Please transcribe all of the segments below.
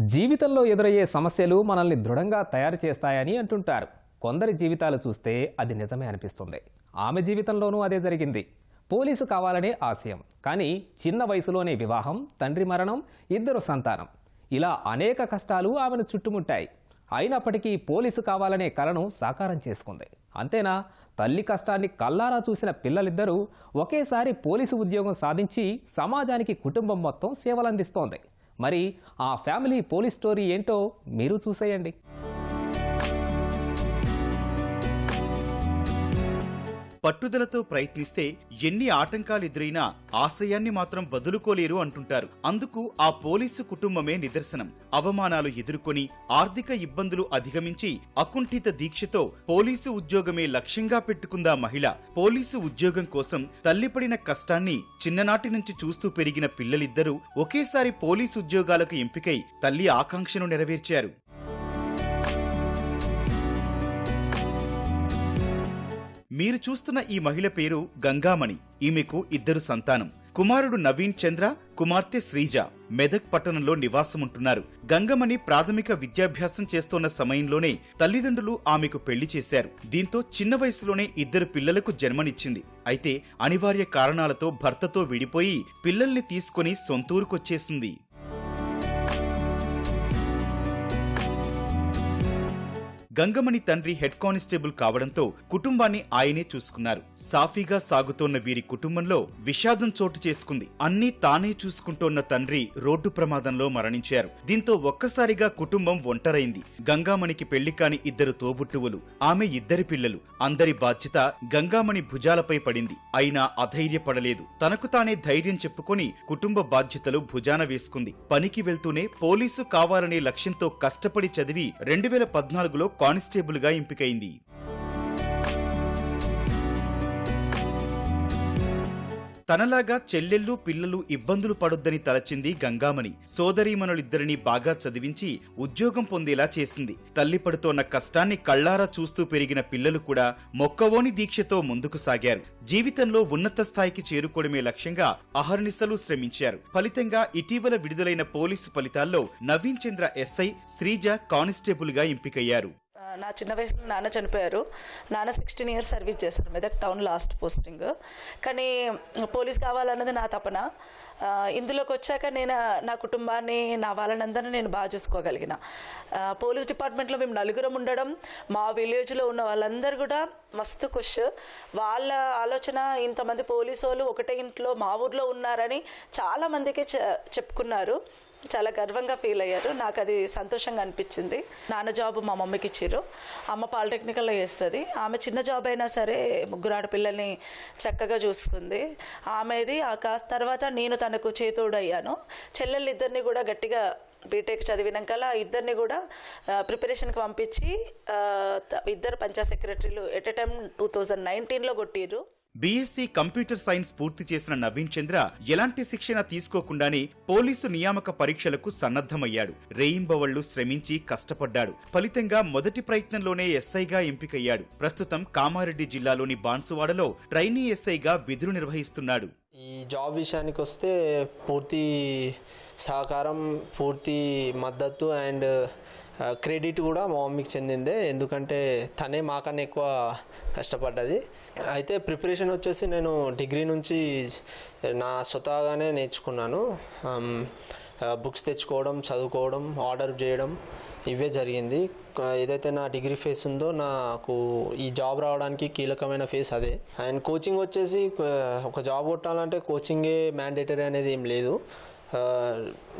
జీవితంలో ఎదురయ్యే సమస్యలు మనల్ని దృఢంగా తయారు చేస్తాయని అంటుంటారు. కొందరి జీవితాలు చూస్తే అది నిజమే అనిపిస్తుంది. ఆమె జీవితంలోనూ అదే జరిగింది. పోలీసు కావాలనే ఆశయం. కానీ చిన్న వయసులోనే వివాహం తండ్రి మరణం ఇద్దరు సంతానం. ఇలా అనేక కష్టాలు ఆమెను చుట్టుముట్టాయి. అయినప్పటికీ పోలీసు కావాలనే కలను సాకారం చేసుకుంది. అంతేనా? తల్లి కష్టాన్ని కల్లారా చూసిన పిల్లలిద్దరూ ఒకేసారి పోలీసు ఉద్యోగం సాధించి సమాజానికి కుటుంబం మొత్తం సేవలందిస్తోంది. మరి ఆ ఫ్యామిలీ పోలీస్ స్టోరీ ఏంటో మీరు చూసేయండి. పట్టుదలతో ప్రయత్నిస్తే ఎన్ని ఆటంకాలు ఎదురైనా ఆశయాన్ని మాత్రం వదులుకోలేరు అంటుంటారు. అందుకు ఆ పోలీసు కుటుంబమే నిదర్శనం. అవమానాలు ఎదుర్కొని ఆర్థిక ఇబ్బందులు అధిగమించి అకుంఠిత దీక్షతో పోలీసు ఉద్యోగమే లక్ష్యంగా పెట్టుకుందా మహిళ పోలీసు ఉద్యోగం కోసం తల్లిపడిన కష్టాన్ని చిన్ననాటి నుంచి చూస్తూ పెరిగిన పిల్లలిద్దరూ ఒకేసారి పోలీసు ఉద్యోగాలకు ఎంపికై తల్లి ఆకాంక్షను నెరవేర్చారు. మీరు చూస్తున్న ఈ మహిళ పేరు గంగామణి. ఈమెకు ఇద్దరు సంతానం. కుమారుడు నవీన్ చంద్ర కుమార్తె శ్రీజ. మెదక్ పట్టణంలో నివాసముంటున్నారు. గంగమణి ప్రాథమిక విద్యాభ్యాసం చేస్తోన్న సమయంలోనే తల్లిదండ్రులు ఆమెకు పెళ్ళి చేశారు. దీంతో చిన్న వయసులోనే ఇద్దరు పిల్లలకు జన్మనిచ్చింది. అయితే అనివార్య కారణాలతో భర్తతో విడిపోయి పిల్లల్ని తీసుకుని సొంతూరుకొచ్చేసింది. గంగమణి తండ్రి హెడ్ కానిస్టేబుల్ కావడంతో కుటుంబాన్ని ఆయనే చూసుకున్నారు. సాఫీగా సాగుతోన్న వీరి కుటుంబంలో విషాదం చోటు చేసుకుంది. అన్నీ తానే చూసుకుంటోన్న తండ్రి రోడ్డు ప్రమాదంలో మరణించారు. దీంతో ఒక్కసారిగా కుటుంబం ఒంటరైంది. గంగామణికి పెళ్ళి కాని ఇద్దరు తోబుట్టువులు ఆమె ఇద్దరి పిల్లలు అందరి బాధ్యత గంగామణి భుజాలపై పడింది. అయినా అధైర్యపడలేదు. తనకు తానే ధైర్యం చెప్పుకొని కుటుంబ బాధ్యతలు భుజాన వేసుకుంది. పనికి వెళ్తూనే పోలీసు కావాలనే లక్ష్యంతో కష్టపడి చదివి రెండు వేల పద్నాలుగులో కానిస్టేబుల్గా ఎంపికైంది. తనలాగా చెల్లెళ్ళు పిల్లలు ఇబ్బందులు పడొద్దని తలచింది గంగామణి. సోదరీమణులిద్దరినీ బాగా చదివించి ఉద్యోగం పొందేలా చేసింది. తల్లి పడుతోన్న కష్టాన్ని కళ్ళారా చూస్తూ పెరిగిన పిల్లలు కూడా మొక్కవోని దీక్షతో ముందుకు సాగారు. జీవితంలో ఉన్నత స్థాయికి చేరుకోవడమే లక్ష్యంగా అహర్నిశలు శ్రమించారు. ఫలితంగా ఇటీవల విడుదలైన పోలీసు ఫలితాల్లో నవీన్ చంద్ర ఎస్ఐ శ్రీజ కానిస్టేబుల్గా ఎంపికయ్యారు. నా చిన్న వయసులో నాన్న చనిపోయారు. నాన్న సిక్స్టీన్ ఇయర్స్ సర్వీస్ చేశారు మెదక్ టౌన్ లాస్ట్ పోస్టింగ్ కానీ పోలీస్ కావాలన్నది నా తపన. ఇందులోకి వచ్చాక నేను నా కుటుంబాన్ని నా వాళ్ళనందరినీ నేను బాగా చూసుకోగలిగిన. పోలీస్ డిపార్ట్మెంట్లో మేము నలుగురం ఉండడం మా విలేజ్లో ఉన్న వాళ్ళందరూ కూడా మస్తు ఖుష్. వాళ్ళ ఆలోచన ఇంతమంది పోలీసు వాళ్ళు ఒకటే ఇంట్లో మా ఊర్లో ఉన్నారని చాలామందికి చె- చెప్పుకున్నారు. చాలా గర్వంగా ఫీల్ అయ్యారు. నాకు అది సంతోషంగా అనిపించింది. నాన్న జాబ్ మా మమ్మీకి ఇచ్చారు అమ్మ పాలిటెక్నికల్లో చేస్తుంది. ఆమె చిన్న జాబ్ అయినా సరే ముగ్గురు ఆడపిల్లల్ని చక్కగా చూసుకుంది. ఆమెది ఆ కాస్త తర్వాత నేను తనకు చేతోడయ్యాను. చెల్లెళ్ళిద్దరిని కూడా గట్టిగా బీటెక్ చదివినాకల్లా ఇద్దరిని కూడా ప్రిపరేషన్కి పంపించి ఇద్దరు పంచాయత్ సెక్రటరీలు at a time two thousand నైన్టీన్లో కొట్టిర్రు. బీఎస్సీ కంప్యూటర్ సైన్స్ పూర్తి చేసిన నవీన్ చంద్ర ఎలాంటి శిక్షణ తీసుకోకుండానే పోలీసు నియామక పరీక్షలకు సన్నద్ధమయ్యాడు. రేయింబవళ్ళు శ్రమించి కష్టపడ్డాడు. ఫలితంగా మొదటి ప్రయత్నంలోనే ఎస్ఐగా ఎంపికయ్యాడు. ప్రస్తుతం కామారెడ్డి జిల్లాలోని బాన్సువాడలో ట్రైనీ ఎస్ఐగా విధులు నిర్వహిస్తున్నాడు. ఈ జాబ్ విషయానికి వస్తే పూర్తి సహకారం పూర్తి మద్దతు అండ్ క్రెడిట్ కూడా మా మమ్మీకి చెందిందే. ఎందుకంటే తనే మాకన్నా ఎక్కువ కష్టపడ్డది. అయితే ప్రిపరేషన్ వచ్చేసి నేను డిగ్రీ నుంచి నా స్వతహాగానే నేర్చుకున్నాను. బుక్స్ తెచ్చుకోవడం చదువుకోవడం ఆర్డర్ చేయడం ఇవే జరిగింది. ఏదైతే నా డిగ్రీ ఫేస్ ఉందో నాకు ఈ జాబ్ రావడానికి కీలకమైన ఫేస్ అదే. అండ్ కోచింగ్ వచ్చేసి ఒక జాబ్ కొట్టాలంటే కోచింగే మ్యాండేటరీ అనేది ఏం లేదు.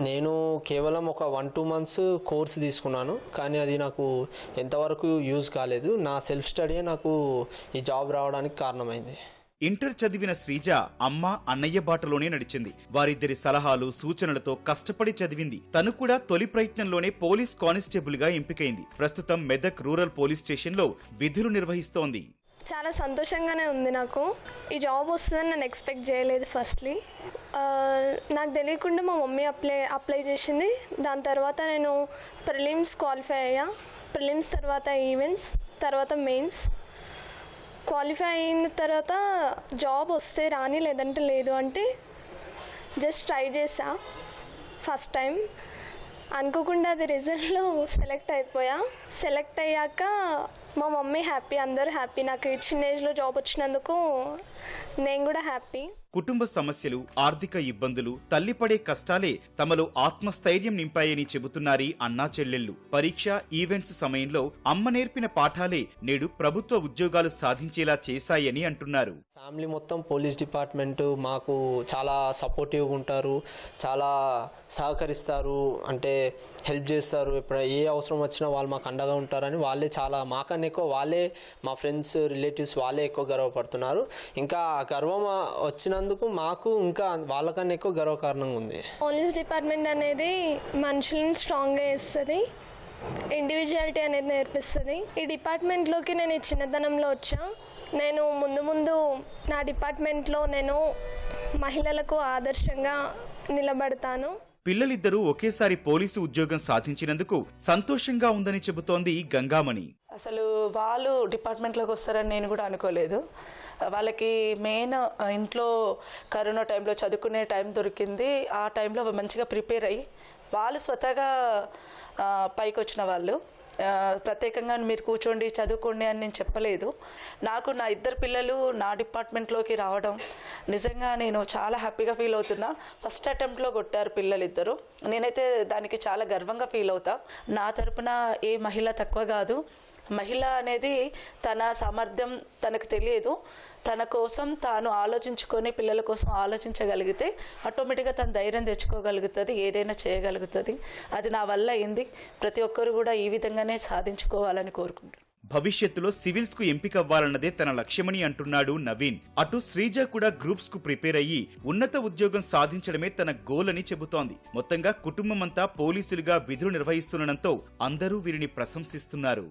నేను కేవలం ఒక వన్ టూ మంత్స్ కోర్స్ తీసుకున్నాను. కానీ అది నాకు ఎంతవరకు యూజ్ కాలేదు. నా సెల్ఫ్ స్టడీయే నాకు ఈ జాబ్ రావడానికి కారణమైంది. ఇంటర్ చదివిన శ్రీజ అమ్మ అన్నయ్య బాటలోనే నడిచింది. వారిద్దరి సలహాలు సూచనలతో కష్టపడి చదివింది. తను కూడా తొలి ప్రయత్నంలోనే పోలీస్ కానిస్టేబుల్గా ఎంపికైంది. ప్రస్తుతం మెదక్ రూరల్ పోలీస్ స్టేషన్లో విధులు నిర్వహిస్తోంది. చాలా సంతోషంగానే ఉంది నాకు. ఈ జాబ్ వస్తుందని నేను ఎక్స్పెక్ట్ చేయలేదు ఫస్ట్లీ నాకు తెలియకుండా మా మమ్మీ అప్లై అప్లై చేసింది. దాని తర్వాత నేను ప్రిలిమ్స్ క్వాలిఫై అయ్యా. ప్రిలిమ్స్ తర్వాత ఈవెంట్స్ తర్వాత మెయిన్స్ క్వాలిఫై అయిన తర్వాత జాబ్ వస్తే రాని లేదంటే లేదు అంటే జస్ట్ ట్రై చేసా ఫస్ట్ టైం అనుకోకుండా అది రిజల్ట్లో సెలెక్ట్ అయిపోయా. సెలెక్ట్ అయ్యాక మా మమ్మీ హ్యాపీ అందరూ హ్యాపీ. నాకు ఈ చిన్న ఏజ్లో జాబ్ వచ్చినందుకు నేను కూడా హ్యాపీ. కుటుంబ సమస్యలు ఆర్థిక ఇబ్బందులు తల్లిపడే కష్టాలే తమలో ఆత్మస్థైర్యం నింపాయని చెబుతున్నారీ అన్నా చెల్లెళ్ళు. పరీక్ష ఈవెంట్స్ సమయంలో అమ్మ నేర్పిన పాఠాలే నేడు ప్రభుత్వ ఉద్యోగాలు సాధించేలా చేశాయని అంటున్నారు. ఫ్యామిలీ మొత్తం పోలీస్ డిపార్ట్మెంట్ మాకు చాలా సపోర్టివ్గా ఉంటారు చాలా సహకరిస్తారు అంటే హెల్ప్ చేస్తారు. ఎప్పుడు ఏ అవసరం వచ్చినా వాళ్ళు మాకు అండగా ఉంటారని వాళ్ళే చాలా మాకన్నా ఎక్కువ వాళ్ళే మా ఫ్రెండ్స్ రిలేటివ్స్ వాళ్ళే ఎక్కువ గర్వపడుతున్నారు. ఇంకా గర్వం వచ్చినందుకు మాకు ఇంకా వాళ్ళకన్నా ఎక్కువ గర్వకారణంగా ఉంది. పోలీస్ డిపార్ట్మెంట్ అనేది మనుషులను స్ట్రాంగ్గా చేస్తుంది ఇండివిజువాలిటీ అనేది నేర్పిస్తుంది. ఈ డిపార్ట్మెంట్లోకి నేను చిన్నతనంలో వచ్చా నేను ముందు ముందు నా డిపార్ట్మెంట్లో నేను మహిళలకు ఆదర్శంగా నిలబడతాను. పిల్లలిద్దరూ ఒకేసారి పోలీసు ఉద్యోగం సాధించినందుకు సంతోషంగా ఉందని చెబుతోంది గంగామణి. అసలు వాళ్ళు డిపార్ట్మెంట్లోకి వస్తారని నేను కూడా అనుకోలేదు. వాళ్ళకి మెయిన్ ఇంట్లో కరోనా టైంలో చదువుకునే టైం దొరికింది. ఆ టైంలో మంచిగా ప్రిపేర్ అయ్యి వాళ్ళు స్వతహాగా ఆ, పైకి వచ్చిన వాళ్ళు. ప్రత్యేకంగా మీరు కూర్చోండి చదువుకోండి అని నేను చెప్పలేదు. నాకు నా ఇద్దరు పిల్లలు నా డిపార్ట్మెంట్లోకి రావడం నిజంగా నేను చాలా హ్యాపీగా ఫీల్ అవుతున్నా. ఫస్ట్ అటెంప్ట్లో కొట్టారు పిల్లలిద్దరు. నేనైతే దానికి చాలా గర్వంగా ఫీల్ అవుతా. నా తరపున ఏ మహిళ తక్కువ కాదు. మహిళ అనేది తన సామర్థ్యం తనకు తెలియదు. తన కోసం తాను ఆలోచించుకొని పిల్లల కోసం ఆలోచించగలిగితే ఆటోమేటిక్గా తన ధైర్యం తెచ్చుకోగలుగుతుంది ఏదైనా చేయగలుగుతుంది. అది నా వల్ల అయింది. ప్రతి ఒక్కరు కూడా ఈ విధంగానే సాధించుకోవాలని కోరుకుంటున్నాను. భవిష్యత్తులో సివిల్స్కు ఎంపికవ్వాలన్నదే తన లక్ష్యమని అంటున్నాడు నవీన్. అటు శ్రీజ కూడా గ్రూప్స్కు ప్రిపేర్ అయ్యి ఉన్నత ఉద్యోగం సాధించడమే తన గోల్ అని చెబుతోంది. మొత్తంగా కుటుంబమంతా పోలీసులుగా విధులు నిర్వహిస్తుండటంతో అందరూ వీరిని ప్రశంసిస్తున్నారు.